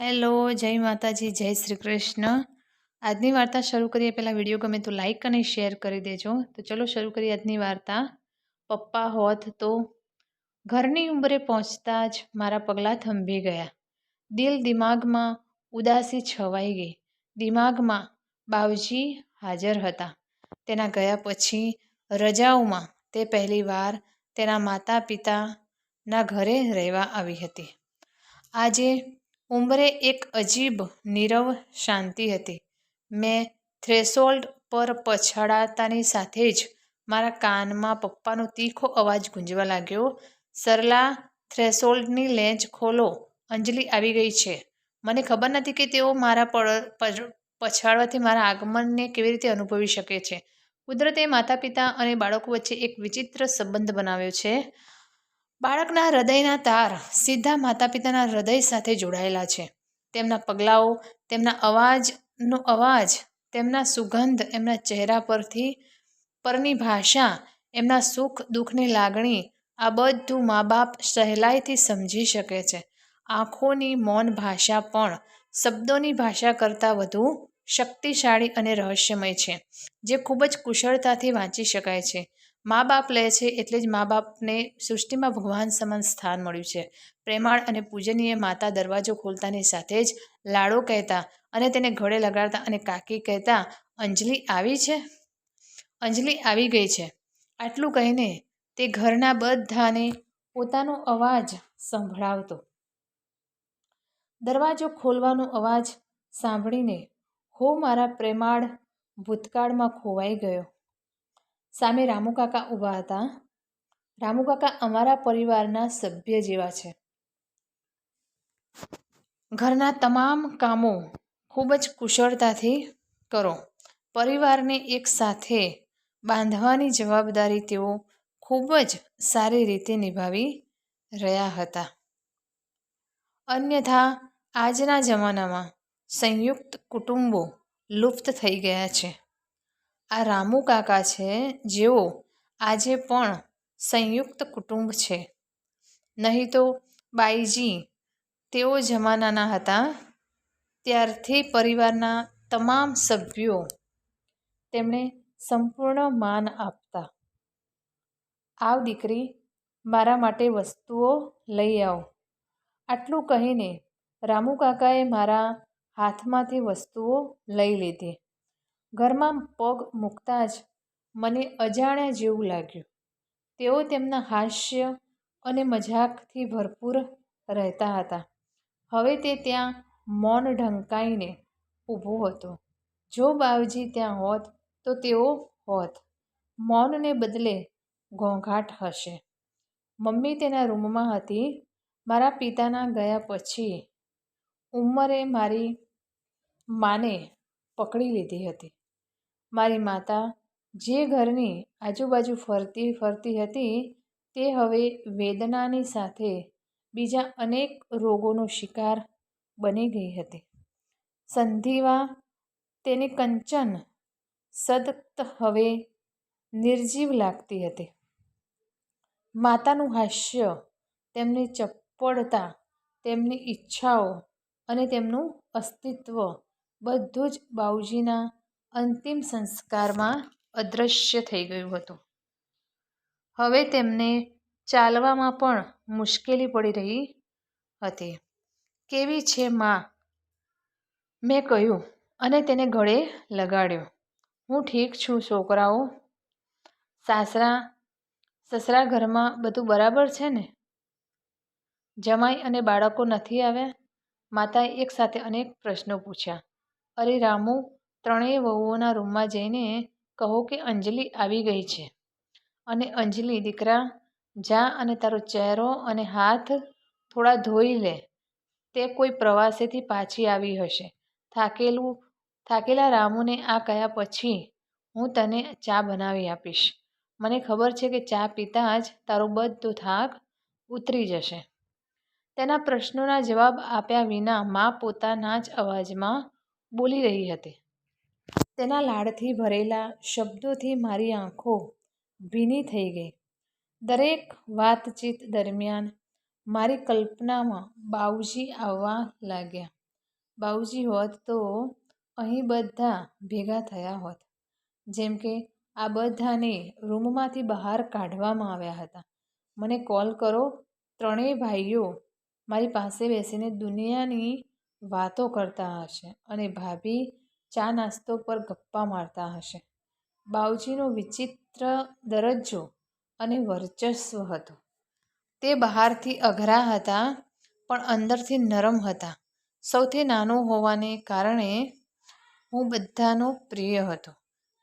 Hello જય માતાજી, જય શ્રી કૃષ્ણ. આજની વાર્તા શરૂ કરીએ. પહેલાં વીડિયો ગમે તો લાઇક અને શેર કરી દેજો. તો ચલો શરૂ કરીએ આજની વાર્તા. પપ્પા હોત તો ઘરની ઉંબરે પહોંચતા જ મારા પગલાં થંભી ગયા. દિલ દિમાગમાં ઉદાસી છવાઈ ગઈ. દિમાગમાં બાવજી હાજર હતા. તેના ગયા પછી રજાઓમાં તે પહેલીવાર તેના માતા પિતાના ઘરે રહેવા આવી હતી. આજે ઉંબરે એક અજીબ નીરવ શાંતિ હતી. મેં થ્રેશોલ્ડ પર પછાડાતાની સાથે જ મારા કાનમાં પપ્પાનો તીખો અવાજ ગુંજવા લાગ્યો, સરલા, થ્રેશોલ્ડની લેન્ચ ખોલો, અંજલિ આવી ગઈ છે. મને ખબર નથી કે તેઓ મારા પછાડવાથી મારા આગમનને કેવી રીતે અનુભવી શકે છે. કુદરતે માતા પિતા અને બાળકો વચ્ચે એક વિચિત્ર સંબંધ બનાવ્યો છે. બાળકના હૃદયના તાર સીધા માતા પિતાના હૃદય સાથે જોડાયેલા છે. તેમના પગલાઓ, તેમના અવાજનો અવાજ, તેમના સુગંધ, એમના ચહેરા પરથી પરની ભાષા, એમના સુખ દુઃખની લાગણી, આ બધું મા બાપ સહેલાઈથી સમજી શકે છે. આંખોની મૌન ભાષા પણ શબ્દોની ભાષા કરતાં વધુ શક્તિશાળી અને રહસ્યમય છે, જે ખૂબ જ કુશળતાથી વાંચી શકાય છે. મા બાપ લે છે એટલે જ મા બાપને સૃષ્ટિમાં ભગવાન સમાન સ્થાન મળ્યું છે. પ્રેમાળ અને પૂજનીય માતા દરવાજો ખોલતાની સાથે જ લાડો કહેતા અને તેને ઘોડે લગાડતા અને કાકી કહેતા, અંજલિ આવી છે? અંજલિ આવી ગઈ છે. આટલું કહીને તે ઘરના બધાને પોતાનો અવાજ સંભળાવતો. દરવાજો ખોલવાનો અવાજ સાંભળીને, હો મારા પ્રેમાળ, ભૂતકાળમાં ખોવાઈ ગયો. સામે રામુકાકા ઊભા હતા. રામુકાકા અમારા પરિવારના સભ્ય જેવા છે. ઘરના તમામ કામો ખૂબ જ કુશળતાથી કરો. પરિવારને એક સાથે બાંધવાની જવાબદારી તેઓ ખૂબ જ સારી રીતે નિભાવી રહ્યા હતા. અન્યથા, આજના જમાનામાં સંયુક્ત કુટુંબો લુપ્ત થઈ ગયા છે. આ રામુ કાકા છે, જેઓ આજે પણ સંયુક્ત કુટુંબ છે. નહીં તો બાઈજી તેઓ જમાનાના હતા. ત્યારથી પરિવારના તમામ સભ્યો તેમણે સંપૂર્ણ માન આપતા. આવ દીકરી, મારા માટે વસ્તુઓ લઈ આવો. આટલું કહીને રામુ કાકાએ મારા હાથમાંથી વસ્તુઓ લઈ લીધી. ઘરમાં પગ મૂકતા જ મને અજાણ્યા જેવું લાગ્યું. તેઓ તેમના હાસ્ય અને મજાકથી ભરપૂર રહેતા હતા. હવે તે ત્યાં મૌન ઢંકાઈને ઊભો હતો. જો બાવજી ત્યાં હોત તો તેઓ હોત. મૌનને બદલે ઘોંઘાટ હશે. મમ્મી તેના રૂમમાં હતી. મારા પિતાના ગયા પછી ઉંમરે મારી માને પકડી લીધી હતી. મારી માતા જે ઘરની આજુબાજુ ફરતી ફરતી હતી, તે હવે વેદનાની સાથે બીજા અનેક રોગોનો શિકાર બની ગઈ હતી. સંધિવા તેની કંચન સદક્ત હવે નિર્જીવ લાગતી હતી. માતાનું હાસ્ય, તેમની ચપ્પળતા, તેમની ઈચ્છાઓ અને તેમનું અસ્તિત્વ બધું જ બાઉજીના અંતિમ સંસ્કારમાં અદૃશ્ય થઈ ગયું હતું. હવે તેમને ચાલવામાં પણ મુશ્કેલી પડી રહી હતી. કેવી છે, મા? મેં કહ્યું, અને તેને ગળે લગાડ્યો. હું ઠીક છું, છોકરાઓ. સાસરા, સસરા ઘરમાં બધું બરાબર છે ને? જમાઈ અને બાળકો નથી આવ્યા? માતાએ એકસાથે અનેક પ્રશ્નો પૂછ્યા. અરે, રામુ ત્રણેય વહુઓના રૂમમાં જઈને કહો કે અંજલિ આવી ગઈ છે. અને અંજલિ, દીકરા, જા અને તારો ચહેરો અને હાથ થોડા ધોઈ લે. તે કોઈ પ્રવાસેથી પાછી આવી હશે. થાકેલું, થાકેલા રામુને આ કહ્યા પછી હું તને ચા બનાવી આપીશ. મને ખબર છે કે ચા પીતા જ તારો બધો થાક ઉતરી જશે. તેના પ્રશ્નોના જવાબ આપ્યા વિના મા પોતાના જ અવાજમાં બોલી રહી હતી. તેના લાડથી ભરેલા શબ્દોથી મારી આંખો ભીની થઈ ગઈ. દરેક વાતચીત દરમિયાન મારી કલ્પનામાં બાઉજી આવવા લાગ્યા. બાઉજી હોત તો અહીં બધા ભેગા થયા હોત. જેમ કે આ બધાને રૂમમાંથી બહાર કાઢવામાં આવ્યા હતા. મને કોલ કરો, ત્રણેય ભાઈઓ મારી પાસે બેસીને દુનિયાની વાતો કરતા હશે અને ભાભી ચા નાસ્તો પર ગપ્પા મારતા હશે. બાઉજીનો વિચિત્ર દરજ્જો અને વર્ચસ્વ હતો. તે બહારથી અઘરા હતા, પણ અંદરથી નરમ હતા. સૌથી નાનો હોવાને કારણે હું બધાનો પ્રિય હતો,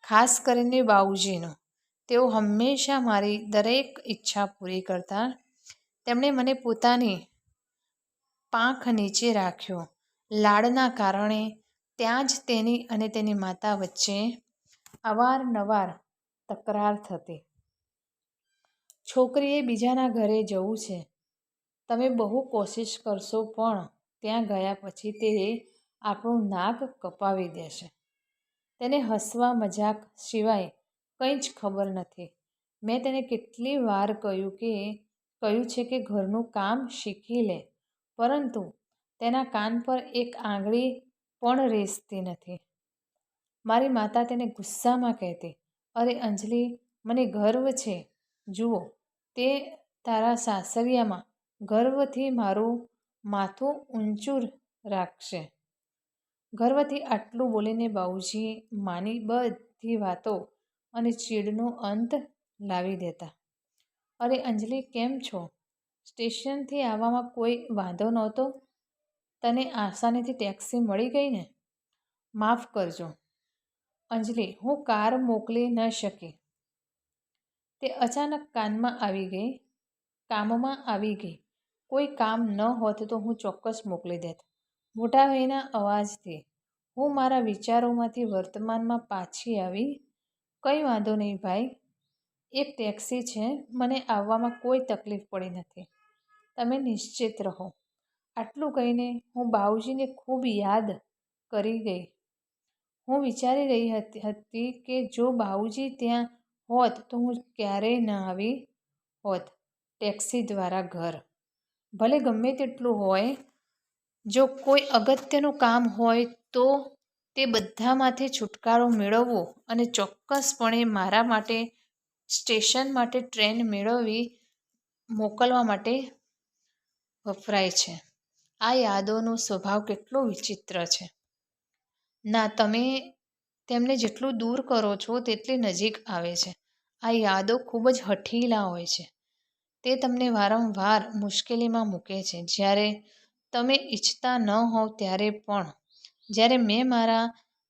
ખાસ કરીને બાઉજીનો. તેઓ હંમેશા મારી દરેક ઈચ્છા પૂરી કરતા. તેમણે મને પોતાની પાંખ નીચે રાખ્યો. લાડના કારણે ત્યાં જ તેની અને તેની માતા વચ્ચે અવારનવાર તકરાર થતી. છોકરીએ બીજાના ઘરે જવું છે. તમે બહુ કોશિશ કરશો પણ ત્યાં ગયા પછી તે આપણું નાક કપાવી દેશે. તેને હસવા મજાક સિવાય કંઈ જ ખબર નથી. મેં તેને કેટલી વાર કહ્યું કે, કહ્યું છે કે ઘરનું કામ શીખી લે. પરંતુ તેના કાન પર એક આંગળી પણ રેસતી નથી. મારી માતા તેને ગુસ્સામાં કહેતી, અરે અંજલિ, મને ગર્વ છે. જુઓ, તે તારા સાસરિયામાં ગર્વથી મારું માથું ઊંચું રાખશે. ગર્વથી આટલું બોલીને બાઉજી માની બધી વાતો અને ચીડનો અંત લાવી દેતા. અરે અંજલિ, કેમ છો? સ્ટેશનથી આવવામાં કોઈ વાંધો નહોતો? તને આસાનીથી ટેક્સી મળી ગઈ ને? માફ કરજો. અંજલિ, હું કાર મોકલી ન શકી. તે અચાનક કાનમાં આવી ગઈ, કામમાં આવી ગઈ. કોઈ કામ ન હોત તો હું ચોક્કસ મોકલી દેત. મોટા ભાઈના અવાજથી હું મારા વિચારોમાંથી વર્તમાનમાં પાછી આવી. કંઈ વાંધો નહીં ભાઈ. એક ટેક્સી છે, મને આવવામાં કોઈ તકલીફ પડી નથી. તમે નિશ્ચિત રહો. આટલું કહીને હું બાઉજીને ખૂબ યાદ કરી ગઈ. હું વિચારી રહી હતી કે જો બાઉજી ત્યાં હોત તો હું ક્યારેય ન આવી હોત ટેક્સી દ્વારા ઘર. ભલે ગમે તેટલું હોય, જો કોઈ અગત્યનું કામ હોય તો તે બધામાંથી છુટકારો મેળવવો અને ચોક્કસપણે મારા માટે સ્ટેશન માટે ટ્રેન મેળવી મોકલવા માટે વપરાય છે. આ યાદોનો સ્વભાવ કેટલો વિચિત્ર છે. ના, તમે તેમને જેટલું દૂર કરો છો તેટલી નજીક આવે છે. આ યાદો ખૂબ જ હઠીલા હોય છે. તે તમને વારંવાર મુશ્કેલીમાં મૂકે છે. જ્યારે તમે ઈચ્છતા ન હોવ ત્યારે પણ. જ્યારે મેં મારા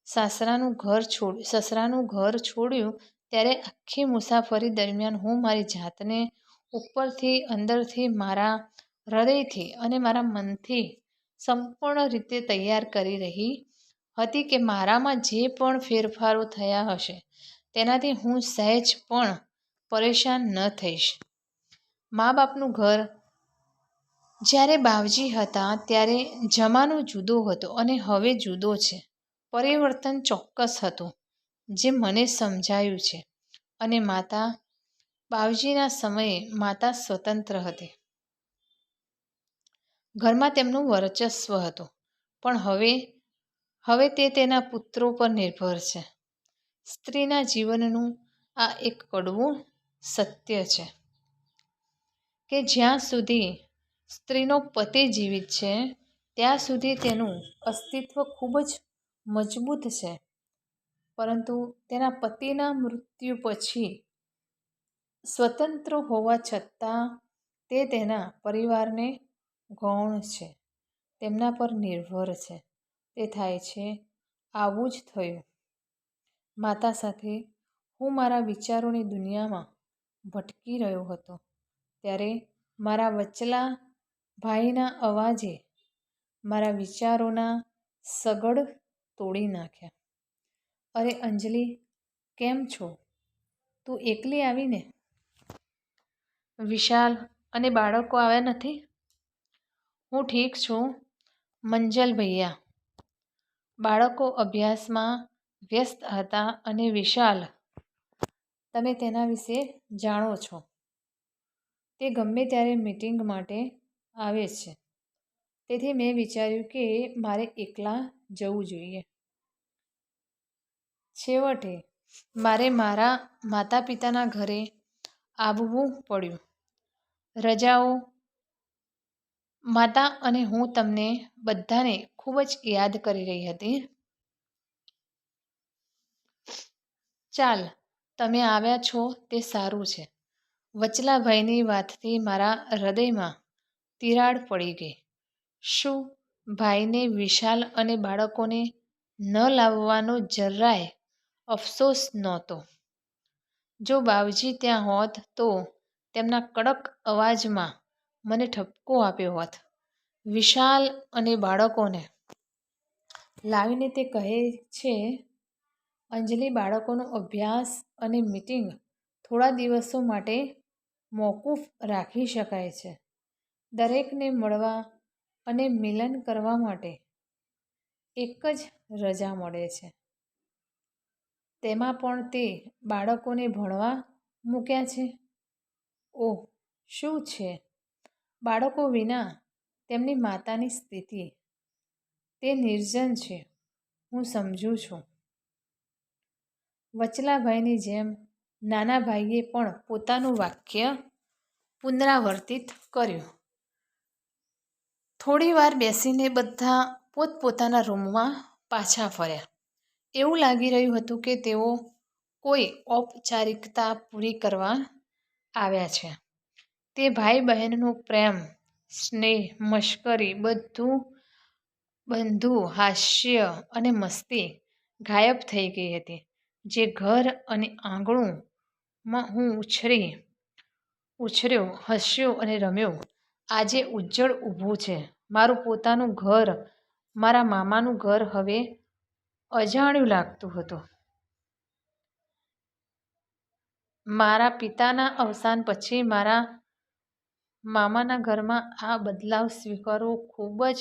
સાસરાનું ઘર છોડ, સસરાનું ઘર છોડ્યું ત્યારે આખી મુસાફરી દરમિયાન હું મારી જાતને ઉપરથી, અંદરથી મારા હૃદયથી અને મારા મનથી સંપૂર્ણ રીતે તૈયાર કરી રહી હતી કે મારામાં જે પણ ફેરફારો થયા હશે, તેનાથી હું સહેજ પણ પરેશાન ન થઈશ. મા બાપનું ઘર જ્યારે બાવજી હતા ત્યારે જમાનો જુદો હતો અને હવે જુદો છે. પરિવર્તન ચોક્કસ હતું, જે મને સમજાયું છે. અને માતા બાવજીના સમયે માતા સ્વતંત્ર હતી. ઘરમાં તેમનું વર્ચસ્વ હતું. પણ હવે હવે તે તેના પુત્રો પર નિર્ભર છે. સ્ત્રીના જીવનનું આ એક કડવું સત્ય છે કે જ્યાં સુધી સ્ત્રીનો પતિ જીવિત છે, ત્યાં સુધી તેનું અસ્તિત્વ ખૂબ જ મજબૂત છે. પરંતુ તેના પતિના મૃત્યુ પછી સ્વતંત્ર હોવા છતાં તે તેના પરિવારને ગૌણ છે. તેમના પર નિર્ભર છે. તે થાય છે, આવું જ થયું. માતા સાથે હું મારા વિચારોની દુનિયામાં ભટકી રહ્યો હતો. ત્યારે મારા વચલા ભાઈના અવાજે મારા વિચારોના સગડ તોડી નાખ્યા. અરે અંજલિ, કેમ છો? તું એકલી આવીને? વિશાલ અને બાળકો આવ્યા નથી? હું ઠીક છું મંજલ ભૈયા બાળકો અભ્યાસમાં વ્યસ્ત હતા અને વિશાલ તમે તેના વિશે જાણો છો તે ગમે ત્યારે મીટિંગ માટે આવે છે તેથી મેં વિચાર્યું કે મારે એકલા જવું જોઈએ. છેવટે મારે મારા માતા-પિતાના ઘરે આવવું પડ્યું. રજાઓ, માતા અને હું તમને બધાને ખૂબ જ યાદ કરી રહી હતી. ચાલ, તમે આવ્યા છો તે સારું છે. વચલાભાઈની વાતથી મારા હૃદયમાં તિરાડ પડી ગઈ. શું ભાઈને વિશાલ અને બાળકોને ન લાવવાનો જરાય અફસોસ નહોતો? જો બાવજી ત્યાં હોત તો તેમના કડક અવાજમાં મને ઠપકો આપ્યો હોત, "વિશાલ અને બાળકોને લાવીને તે કહે છે, અંજલિ બાળકોનો અભ્યાસ અને મીટિંગ થોડા દિવસો માટે મોકૂફ રાખી શકાય છે. દરેકને મળવા અને મિલન કરવા માટે એક જ રજા મળે છે. તેમાં પણ તે બાળકોને ભણવા મૂક્યા છે. ઓહ, શું છે બાળકો વિના તેમની માતાની સ્થિતિ? તે નિર્જન છે, હું સમજું છું." વચલાભાઈની જેમ નાના ભાઈએ પણ પોતાનું વાક્ય પુનરાવર્તિત કર્યું. થોડીવાર બેસીને બધા પોત-પોતાના રૂમમાં પાછા ફર્યા. એવું લાગી રહ્યું હતું કે તેઓ કોઈ ઔપચારિકતા પૂરી કરવા આવ્યા છે. તે ભાઈ-બહેનનો પ્રેમ, સ્નેહ, મશ્કરી, બધું બંધુ હાસ્ય અને મસ્તી ગાયબ થઈ ગઈ હતી. જે ઘર અને આંગણુંમાં હું ઉછરી ઉછર્યો, હસ્યો અને રમ્યો, આજે ઉજ્જળ ઊભું છે. મારું પોતાનું ઘર, મારા મામાનું ઘર હવે અજાણ્યું લાગતું હતું. મારા પિતાના અવસાન પછી મારા મામાના ઘરમાં આ બદલાવ સ્વીકારવો ખૂબ જ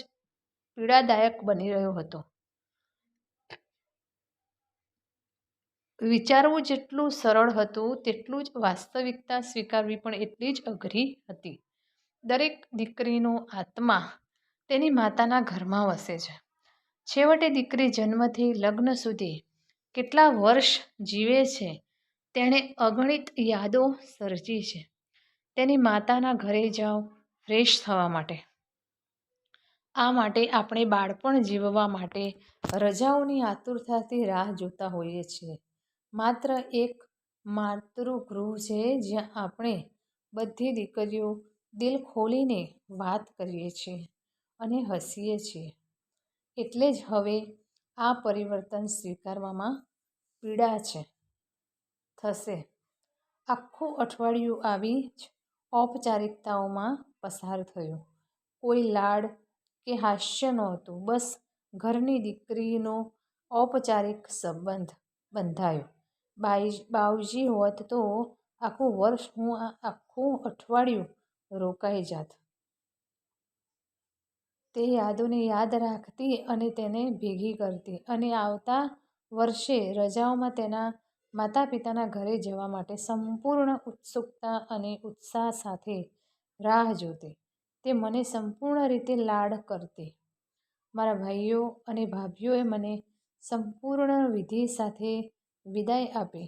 પીડાદાયક બની રહ્યો હતો. વિચારવું જેટલું સરળ હતું તેટલું જ વાસ્તવિકતા સ્વીકારવી પણ એટલી જ અઘરી હતી. દરેક દીકરીનો આત્મા તેની માતાના ઘરમાં વસે છે. છેવટે દીકરી જન્મથી લગ્ન સુધી કેટલા વર્ષ જીવે છે તેણે અગણિત યાદો સર્જી છે, તેની માતાના ઘરે જાઓ ફ્રેશ થવા માટે. આ માટે આપણે બાળપણ જીવવા માટે રજાઓની આતુરતાથી રાહ જોતા હોઈએ છીએ. માત્ર એક માતૃગૃહ છે જ્યાં આપણે બધી દીકરીઓ દિલ ખોલીને વાત કરીએ છીએ અને હસીએ છીએ. એટલે જ હવે આ પરિવર્તન સ્વીકારવામાં પીડા છે થશે. આખું અઠવાડિયું આવી જ ઔપચારિકતાઓમાં પસાર થયો કોઈ લાડ કે હાસ્ય નહોતું, બસ ઘરની દીકરીનો ઔપચારિક સંબંધ બંધાયો. બાઈ બાવજી હોત તો આખું વર્ષ હું આખું અઠવાડિયું રોકાઈ જાત. તે યાદોને યાદ રાખતી અને તેને ભેગી કરતી અને આવતા વર્ષે રજાઓમાં તેના માતા-પિતાના ઘરે જવા માટે સંપૂર્ણ ઉત્સુકતા અને ઉત્સાહ સાથે રાહ જોતી. તે મને સંપૂર્ણ રીતે લાડ કરતી. મારા ભાઈઓ અને ભાભીઓએ મને સંપૂર્ણ વિધિ સાથે વિદાય આપી.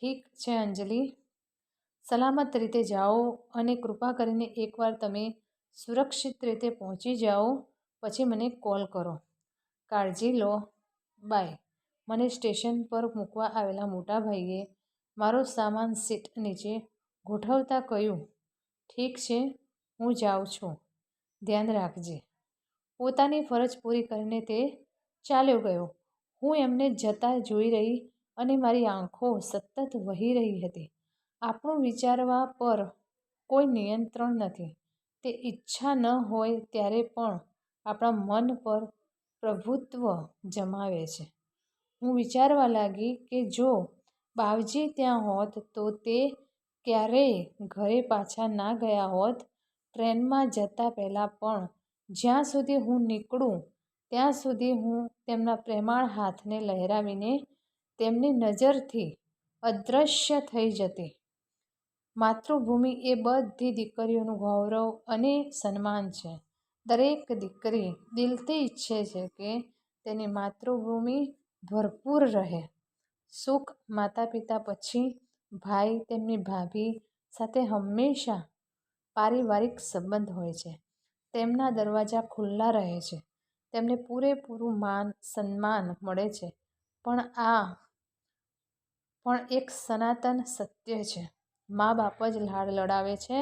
"ઠીક છે અંજલિ, સલામત રીતે જાઓ અને કૃપા કરીને એકવાર તમે સુરક્ષિત રીતે પહોંચી જાઓ પછી મને કોલ કરો. કાળજી લો, બાય." મને સ્ટેશન પર મૂકવા આવેલા મોટા ભાઈએ મારો સામાન સીટ નીચે ગોઠવતા કહ્યું, "ઠીક છે, હું જાઉં છું, ધ્યાન રાખજે." પોતાની ફરજ પૂરી કરીને તે ચાલ્યો ગયો. હું એમને જતા જોઈ રહી અને મારી આંખો સતત વહી રહી હતી. આપણું વિચારવા પર કોઈ નિયંત્રણ નથી. તે ઈચ્છા ન હોય ત્યારે પણ આપણા મન પર પ્રભુત્વ જમાવે છે. હું વિચારવા લાગી કે જો બાવજી ત્યાં હોત તો તે ક્યારેય ઘરે પાછા ના ગયા હોત. ટ્રેનમાં જતા પહેલાં પણ જ્યાં સુધી હું નીકળું, ત્યાં સુધી હું તેમના પ્રેમાળ હાથને લહેરાવીને તેમની નજરથી અદૃશ્ય થઈ જતી. માતૃભૂમિ એ બધી દીકરીઓનું ગૌરવ અને સન્માન છે. દરેક દીકરી દિલથી ઈચ્છે છે કે તેની માતૃભૂમિ ભરપૂર રહે. સુખ માતા પિતા પછી ભાઈ તેમની ભાભી સાથે હંમેશા પારિવારિક સંબંધ હોય છે. તેમના દરવાજા ખુલ્લા રહે છે. તેમને પૂરેપૂરું માન, સન્માન મળે છે પણ આ પણ એક સનાતન સત્ય છે. મા બાપ જ લાડ લડાવે છે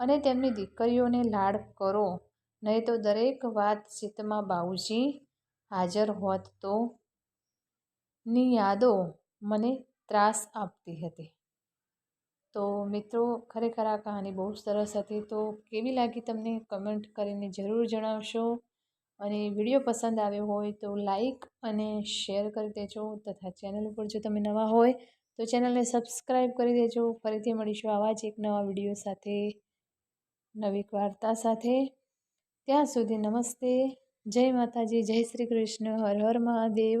અને તેમની દીકરીઓને લાડ કરો નહીં તો દરેક વાતચીતમાં બાઉજી હાજર હોત તો ની યાદો મને ત્રાસ આપતી હતી. તો મિત્રો, ખરેખર આ કહાની બહુ સરસ હતી. તો કેવી લાગી તમને કમેન્ટ કરીને જરૂર જણાવશો. અને વીડિયો પસંદ આવ્યો હોય તો લાઈક અને શેર કરી દેજો. તથા ચેનલ ઉપર જો તમે નવા હોય, તો ચેનલને સબસ્ક્રાઈબ કરી દેજો. ફરીથી મળીશું આવા જ એક નવા વીડિયો સાથે, નવી વાર્તા સાથે. ત્યાં સુધી નમસ્તે. જય માતાજી, જય શ્રી કૃષ્ણ. હર હર મહાદેવ.